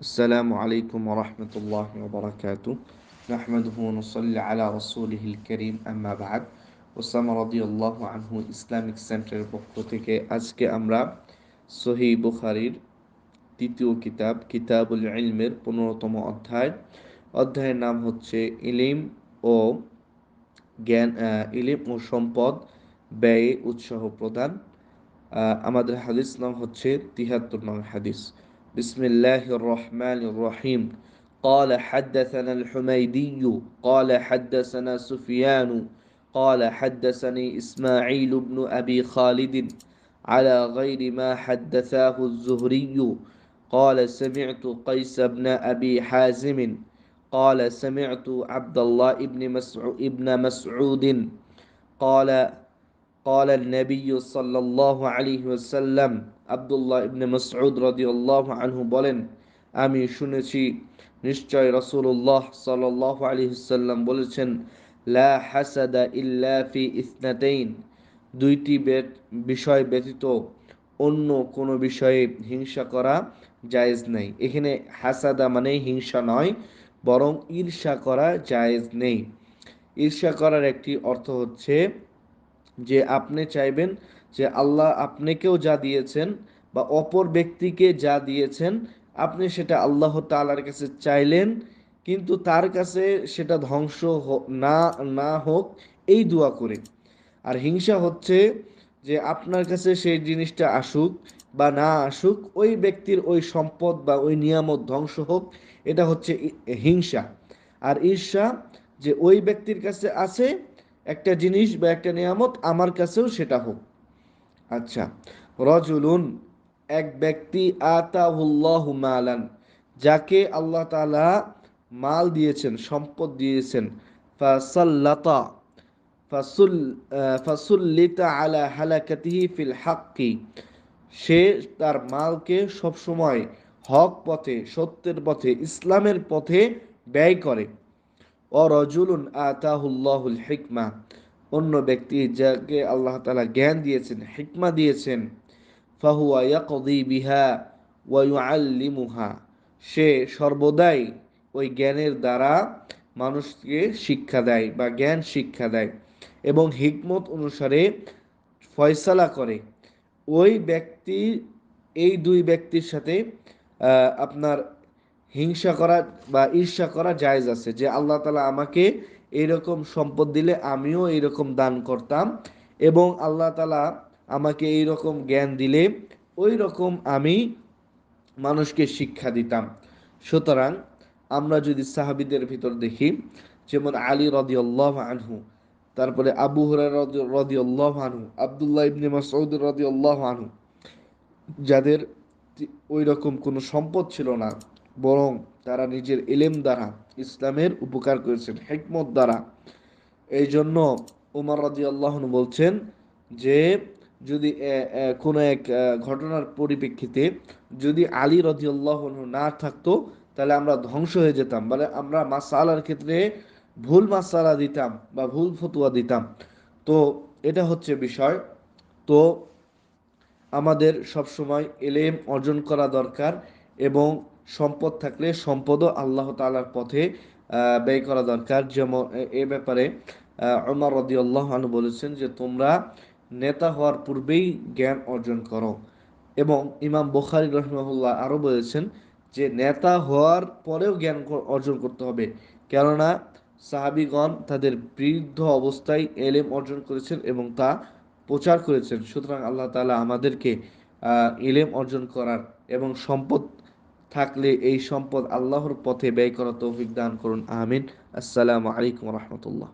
السلام عليكم ورحمة الله وبركاته نحمده ونصلي على رسوله الكريم أما بعد Osama রদি আল্লাহ আনহু Islamic সেন্টারের পক্ষ থেকে আজকে আমরা সহি বুখারির তৃতীয় কিতাব কিতাবুল ইলমের পনেরোতম অধ্যায় অধ্যায়ের নাম হচ্ছে ইলিম ও জ্ঞান ইলিম ও সম্পদ ব্যয়ে উৎসাহ প্রদান আমাদের হাদিস নাম হচ্ছে তিহাত্তর নং হাদিস بسم الله الرحمن الرحيم. قال حدثنا الحميدي قال حدثنا سفيان قال حدثني إسماعيل بن أبي خالد على غير ما حدثاه الزهري. قال سمعت قيس بن أبي حازم قال سمعت عبد الله بن مسعود مسعود قال قال النبي صلى الله عليه وسلم আবদুল্লাহ ইবনে মাসউদ রাদিয়াল্লাহু আনহু বলেন আমি শুনেছি নিশ্চয় রাসূলুল্লাহ সাল্লাল্লাহু আলাইহি সাল্লাম বলেছেন লা হাসাদা ইল্লা ফি ইসনাতাইন দুইটি বিষয় ব্যতীত অন্য কোনো বিষয়ে হিংসা করা জায়েজ নেই এখানে হাসাদা মানে হিংসা নয় বরং ঈর্ষা করা জায়েজ নেই ঈর্ষা করার একটি অর্থ হচ্ছে যে আপনি চাইবেন যে আল্লাহ আপনাকেও যা দিয়েছেন বা অপর ব্যক্তিকে যা দিয়েছেন, আপনি সেটা আল্লাহ তালার কাছে চাইলেন, কিন্তু তার কাছে সেটা ধ্বংস না না হোক, এই দোয়া করে। আর হিংসা হচ্ছে যে আপনার কাছে সেই জিনিসটা আসুক বা না আসুক, ওই ব্যক্তির ওই সম্পদ বা ওই নিয়ামত ধ্বংস হোক, এটা হচ্ছে হিংসা। আর ঈর্ষা যে ওই ব্যক্তির কাছে আছে একটা জিনিস বা একটা নিয়ামত আমার কাছেও সেটা হোক। আচ্ছা রজুলুন, এক ব্যক্তি আতাহুল্লাহ মালান, যাকে আল্লাহ তালা মাল দিয়েছেন, সম্পদ দিয়েছেন, ফাসাল্লাতা, ফাসুল ফাসুল্লিতা আলা হালাকাতিহি ফিল হাক্কি, সে তার মালকে সবসময় হক পথে, সত্যের পথে, ইসলামের পথে ব্যয় করে। ও রজুলুন আতাহুল্লাহুল হিকমা। অন্য ব্যক্তি যাকে আল্লাহ তালা জ্ঞান দিয়েছেন, হিকমা দিয়েছেন, ফাহুয়া ইয়াকদি বিহা সে সর্বদাই ওই জ্ঞানের দ্বারা মানুষকে শিক্ষা দেয় বা জ্ঞান শিক্ষা দেয় এবং হিকমত অনুসারে ফয়সালা করে। ওই ব্যক্তি, এই দুই ব্যক্তির সাথে আপনার হিংসা করা বা ঈর্ষা করা জায়জ আছে যে আল্লাহ তালা আমাকে এইরকম সম্পদ দিলে আমিও এইরকম দান করতাম এবং আল্লাহ তালা আমাকে এইরকম জ্ঞান দিলে ওই রকম আমি মানুষকে শিক্ষা দিতাম। সুতরাং আমরা যদি সাহাবিদের ভিতর দেখি, যেমন আলী রদিউল্লাহ আনহু, তারপরে আবু হরার রদিউল্লাহ আনহু, আবদুল্লাহ ইবনে মাসউদ রদিউল্লাহ আনহু, যাদের ওই রকম কোনো সম্পদ ছিল না বরং তারা নিজের এলেম দ্বারা, ইসলামের উপকার করেছেন, হেকমত দ্বারা। এই জন্য উমর রাজি আল্লাহন বলছেন যে, যদি কোনো এক ঘটনার পরিপ্রেক্ষিতে যদি আলী রাজি আল্লাহ না থাকতো, তাহলে আমরা ধ্বংস হয়ে যেতাম। মানে আমরা মাসালার ক্ষেত্রে ভুল মাসালা দিতাম বা ভুল ফতুয়া দিতাম। তো এটা হচ্ছে বিষয়। তো আমাদের সবসময় এলেম অর্জন করা দরকার এবং সম্পদ থাকলে সম্পদও আল্লাহ তালার পথে ব্যয় করা দরকার। যেমন, এ ব্যাপারে অমর রদি আল্লাহ বলেছেন যে, তোমরা নেতা হওয়ার পূর্বেই জ্ঞান অর্জন করো। এবং ইমাম বোখারি রহমুল্লাহ আরও বলেছেন যে, নেতা হওয়ার পরেও জ্ঞান অর্জন করতে হবে। কেননা, সাহাবিগণ তাদের বৃদ্ধ অবস্থায় এলেম অর্জন করেছেন এবং তা প্রচার করেছেন। সুতরাং আল্লাহ তালা আমাদেরকে ইলেম অর্জন করার এবং সম্পদ থাকলে এই সম্পদ আল্লাহর পথে ব্যয় করা তৌফিক দান করুন আমিন। আসসালামু আলাইকুম রহমতুল্লাহ।